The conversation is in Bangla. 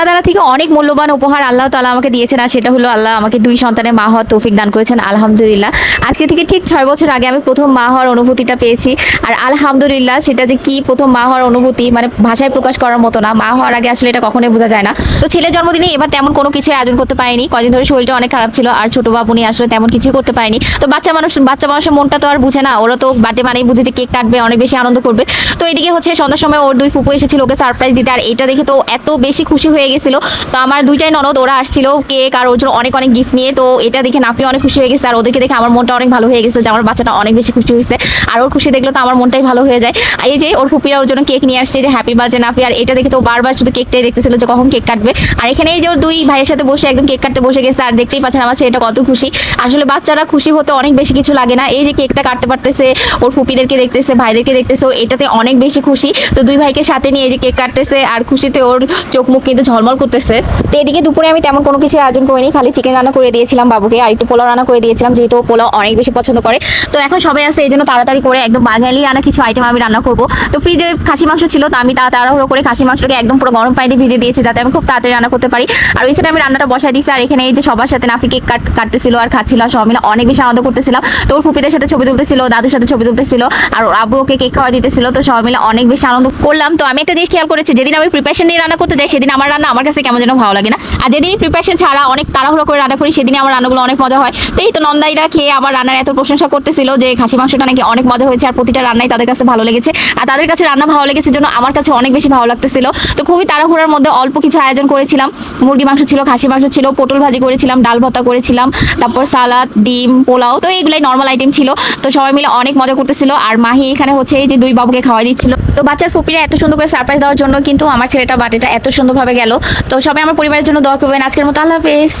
অনাদারা থেকে অনেক মূল্যবান উপহার আল্লাহ তালা আমাকে দিয়েছেন, আর সেটা হলো আল্লাহ আমাকে দুই সন্তানের মা হওয়ার তৌফিক দান করেছেন, আলহামদুলিল্লাহ। আজকে থেকে ঠিক ছয় বছর আগে আমি প্রথম মা হওয়ার অনুভূতিটা পেয়েছি, আর আলহামদুলিল্লাহ সেটা যে কি প্রথম মা হওয়ার অনুভূতি মানে ভাষায় প্রকাশ করার মতো না, মা হওয়ার আগে আসলে এটা কখনোই বোঝা যায় না। তো ছেলের জন্মদিনে এবার তেমন কোনো কিছু আয়োজন করতে পারিনি, কদিন ধরে শরীরটা অনেক খারাপ ছিল, আর ছোট বাবু নিয়ে আসলে তেমন কিছুই করতে পারিনি। তো বাচ্চা মানুষ, বাচ্চা মানুষের মনটা তো আর বুঝে না, ওরা তো বার্থডে মানেই বুঝে যে কেক কাটবে, অনেক বেশি আনন্দ করবে। তো এদিকে হচ্ছে সন্ধ্যার সময় ওর দুই ফুপু এসেছিল, ওকে সারপ্রাইজ দিতে, আর এটা দেখে তো এত বেশি খুশি হয়ে গেছিল। তো আমার দুইটাই ননদ, ওরা আসছিল কেক আর ওর জন্য অনেক অনেক গিফট নিয়ে। তো এটা দেখে নাফি অনেক খুশি হয়ে গেছে আর ওদেরকে দেখে আমার মনটা অনেক ভালো হয়ে গেছে যে আমার বাচ্চাটা অনেক বেশি খুশি হয়েছে। আর ওর খুশি দেখলে তো আমার মনটাই ভালো হয়ে যায়। এই যে ওর ফুপিরা ওর জন্য কেক নিয়ে আসছে যে হ্যাপি বার্থডে নাফি। আর এটা দেখে তো বারবার শুধু কেকটাই দেখতেছিল যে কখন কেক কাটবে। আর এখানে এই যে ওর দুই ভাইয়ের সাথে বসে একদম কেক কাটতে বসে গেছে আর দেখতেই পাচ্ছেন আমার ছেলেটা কত খুশি। আসলে বাচ্চারা খুশি হতে অনেক বেশি কিছু লাগে না। এই যে কেকটা কাটতে পারতেছে, ওর ফুপিদেরকে দেখতেছে, ভাইদেরকে দেখতেছে এটাতে অনেক বেশি খুশি। তো দুই ভাইকে সাথে নিয়ে এই যে কেক কাটতেছে আর খুশিতে ওর চোখ মুখ কিন্তু ঝলমল করতেছে। তো এদিকে দুপুরে আমি তেমন কোনো কিছু আয়োজন করিনি, খালি চিকেন রান্না করে দিয়েছিলাম বাবুকে আর একটু পোলাও রান্না করে দিয়েছিলাম, যেহেতু পোলাও অনেক বেশি পছন্দ করে। তো এখন সবাই আছে, এই জন্য তাড়াতাড়ি করে একদম বাঙালি আনা কিছু আইটেম আমি রান্না করব। তো ফ্রিজে খাসি মাংস ছিল, তো আমি তা তাড়াহুড়ো করে খাসি মাংসটাকে একদম পুরো গরম পানি দিয়ে ভিজে দিয়েছি, যাতে আমি খুব তাড়াতাড়ি রান্না করতে পারি। আর ওই সাথে আমি রান্নাটা বসাই দিয়েছি, আর এখানে এই যে সবার সাথে নাফি কেক কাট কাটতেছিল আর খাচ্ছিল, আর সবাই মিলে অনেক বেশি আনন্দ করতেছিলাম। তো ওর ফুপিদের সাথে ছবি তুলতেছিল, দাদুর সাথে ছবি তুলতেছিল, আর আব্বু ওকে কেক খাওয়া দিতেছিল, তো সবাই মিলে অনেক বেশি আনন্দ করলাম। তো আমি একটা জিনিস খেয়াল করেছি, যেদিন আমি প্রিপারেশন নিয়ে রান্না করতে যাই, সেদিন আমার রান্না আমার কাছে কেমন যেন ভালো লাগে না। আর যেদিন প্রিপারেশন ছাড়া অনেক তাড়াহুড়ো করে রান্না করি, সেদিনই আমার রান্নাগুলো অনেক মজা হয়। তো এই তো নন্দাইরা খেয়ে আমার রান্নার এত প্রশংসা করতেছিল যে খাসি মাংসটা নাকি অনেক মজা হয়েছে আর প্রতিটা রান্নাই তাদের কাছে ভালো লেগেছে। আর তাদের কাছে রান্না ভালো লেগেছে জন্য আমার কাছে অনেক বেশি ভালো লাগতেছিল। তো খুবই তাড়াহুড়ার মধ্যে অল্প কিছু আয়োজন করেছিলাম। মুরগি মাংস ছিল, খাসি মাংস ছিল, পটল ভাজি করেছিলাম, ডাল ভর্তা করেছিলাম, তারপর সালাদ, ডিম, পোলাও, তো এইগুলাই নর্মাল আইটেম ছিল। তো সবাই মিলে অনেক মজা করতেছিল। আর মাহি এখানে হচ্ছে এই যে দুই বাবুকে খাওয়াই দিচ্ছিল। তো বাচ্চার ফুপিরা এত সুন্দর করে সারপ্রাইজ দেওয়ার জন্য কিন্তু আমার ছেলেটা বার্থডেটা এত সুন্দরভাবে গেল। তো সবাই আমার পরিবারের জন্য দোয়া করবেন। আজকের মতো আল্লাহ হাফেজ।